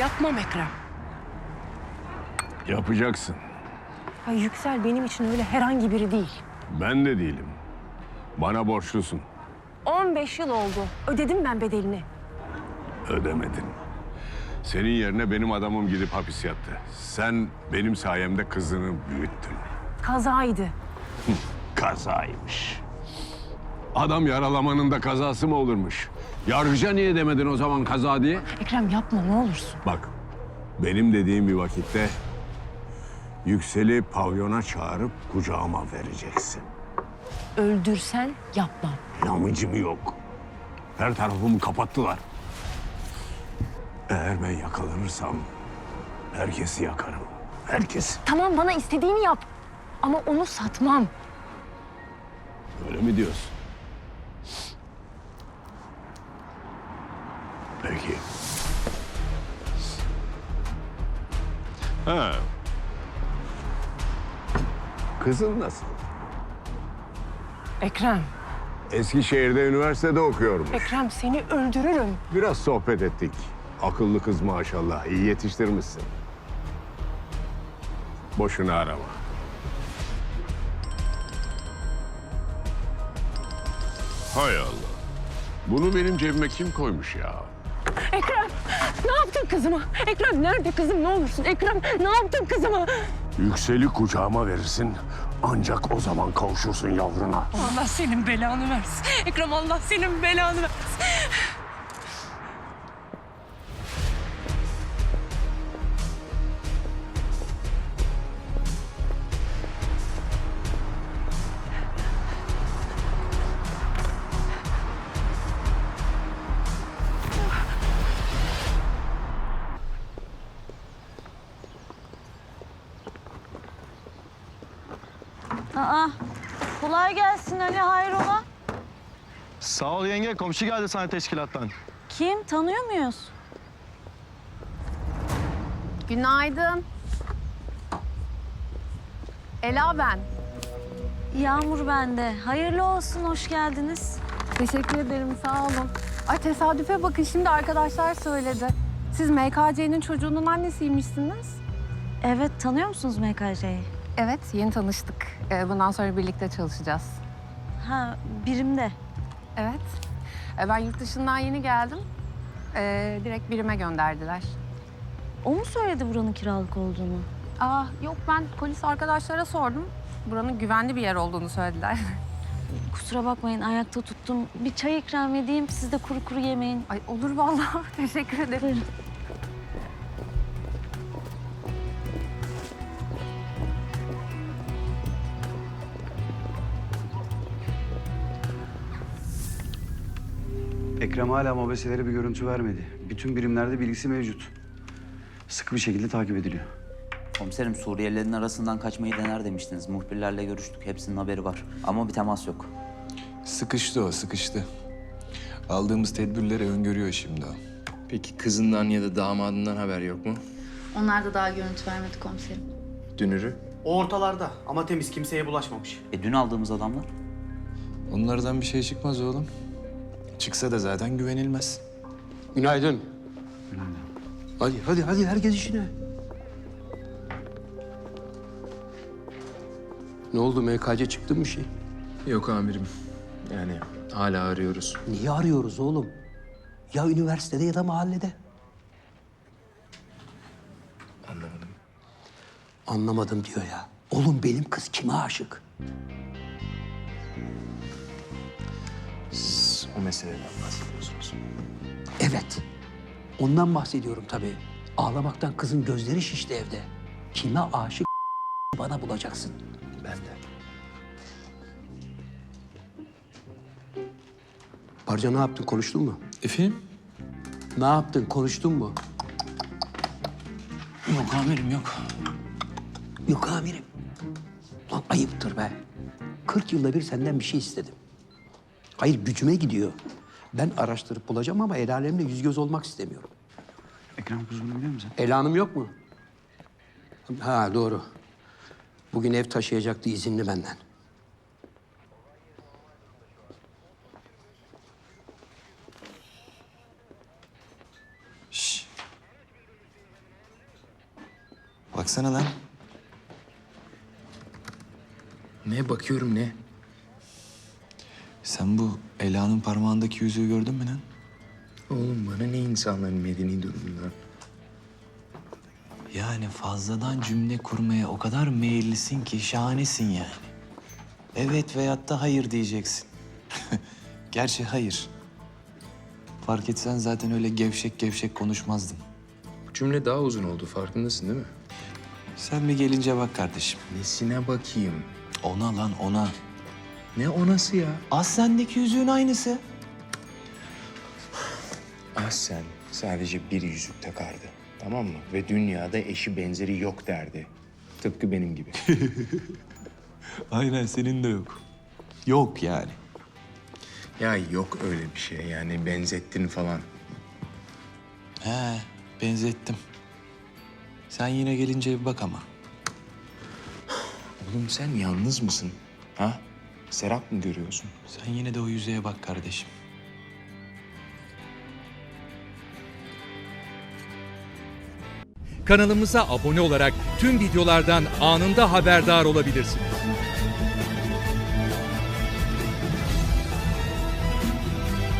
Yapmam Ekrem. Yapacaksın. Ay Yüksel benim için öyle herhangi biri değil. Ben de değilim. Bana borçlusun. 15 yıl oldu. Ödedim ben bedelini. Ödemedin. Senin yerine benim adamım gidip hapis yattı. Sen benim sayemde kızını büyüttün. Kazaydı. Kazaymış. Adam yaralamanın da kazası mı olurmuş? Yargıca niye demedin o zaman kaza diye? Ekrem yapma ne olursun. Bak, benim dediğim bir vakitte Yüksel'i pavyona çağırıp kucağıma vereceksin. Öldürsen yapmam. Yamıcım yok. Her tarafımı kapattılar. Eğer ben yakalanırsam herkesi yakarım. Herkesi. Tamam bana istediğini yap. Ama onu satmam. Öyle mi diyorsun? Ha. Kızın nasıl? Ekrem, Eskişehir'de üniversitede okuyormuş. Ekrem seni öldürürüm. Biraz sohbet ettik. Akıllı kız maşallah. iyi yetiştirmişsin. Boşuna arama. Hay Allah. Bunu benim cebime kim koymuş ya? Ekrem, ne yaptın kızıma? Ekrem nerede kızım ne olursun? Ekrem ne yaptın kızıma? Yükseli kucağıma verirsin. Ancak o zaman kavuşursun yavruna. Allah senin belanı versin. Ekrem Allah senin belanı versin. Aa, kolay gelsin Ali hayrola? Sağ ol yenge. Komşu geldi sana teşkilattan. Kim? Tanıyor muyuz? Günaydın. Ela ben. Yağmur bende. Hayırlı olsun, hoş geldiniz. Teşekkür ederim, sağ olun. Ay tesadüfe bakın şimdi arkadaşlar söyledi. Siz MKC'nin çocuğunun annesiymişsiniz. Evet, tanıyor musunuz MKC'yi? Evet, yeni tanıştık. Ee, Bundan sonra birlikte çalışacağız. Ha, birimde. Evet. Ee, Ben yurt dışından yeni geldim. Ee, direkt birime gönderdiler. O mu söyledi buranın kiralık olduğunu? Aa, yok ben polis arkadaşlara sordum. Buranın güvenli bir yer olduğunu söylediler. Kusura bakmayın, ayakta tuttum. Bir çay ikram edeyim, siz de kuru kuru yemeyin. Ay olur vallahi. Teşekkür ederim. Buyurun. Ekrem hala mobeselere bir görüntü vermedi. Bütün birimlerde bilgisi mevcut. Sıkı bir şekilde takip ediliyor. Komiserim Suriyelilerin arasından kaçmayı dener demiştiniz. Muhbirlerle görüştük. Hepsinin haberi var. Ama bir temas yok. Sıkıştı o, sıkıştı. Aldığımız tedbirleri öngörüyor şimdi o. Peki kızından ya da damadından haber yok mu? Onlar da daha görüntü vermedi komiserim. Dünürü? O ortalarda ama temiz kimseye bulaşmamış. E dün aldığımız adamlar? Onlardan bir şey çıkmaz oğlum. Çıksa da zaten güvenilmez. Günaydın. Hadi hadi hadi herkes işine. Ne oldu MKC çıktı mı bir şey? Yok amirim. Yani hala arıyoruz. Niye arıyoruz oğlum? Ya üniversitede ya da mahallede. Anlamadım. Anlamadım diyor ya. Oğlum benim kız kime aşık? O meseleden bahsediyorsunuz. Evet. Ondan bahsediyorum tabii. Ağlamaktan kızın gözleri şişti evde. Kime aşık bana bulacaksın. Ben de. Barca ne yaptın konuştun mu? Efendim? Ne yaptın konuştun mu? Yok amirim yok. Yok amirim. Lan ayıptır be. 40 yılda bir senden bir şey istedim. Hayır gücüme gidiyor. Ben araştırıp bulacağım ama el alemle yüz göz olmak istemiyorum. Ekrem kuzunu biliyor musun? El hanım yok mu? Ha doğru. Bugün ev taşıyacaktı izinli benden. Baksana lan. Ne bakıyorum ne? Sen bu Ela'nın parmağındaki yüzüğü gördün mü lan? Oğlum bana ne insanların medeni durumundan? Yani fazladan cümle kurmaya o kadar meyillisin ki şahanesin yani. Evet veyahut da hayır diyeceksin. Gerçi hayır. Fark etsen zaten öyle gevşek gevşek konuşmazdın. Bu cümle daha uzun oldu farkındasın değil mi? Sen bir gelince bak kardeşim. Nesine bakayım? Ona lan ona. Ne onası ya? Az sendeki yüzüğün aynısı. Ahsen sadece bir yüzük takardı. Tamam mı? Ve dünyada eşi benzeri yok derdi. Tıpkı benim gibi. Aynen senin de yok. Yok yani. ya yok öyle bir şey yani benzettin falan. He, benzettim. Sen yine gelince bir bak ama. Oğlum sen yalnız mısın? Ha? Serap mı görüyorsun? Sen yine de o yüzeye bak kardeşim. Kanalımıza abone olarak tüm videolardan anında haberdar olabilirsiniz.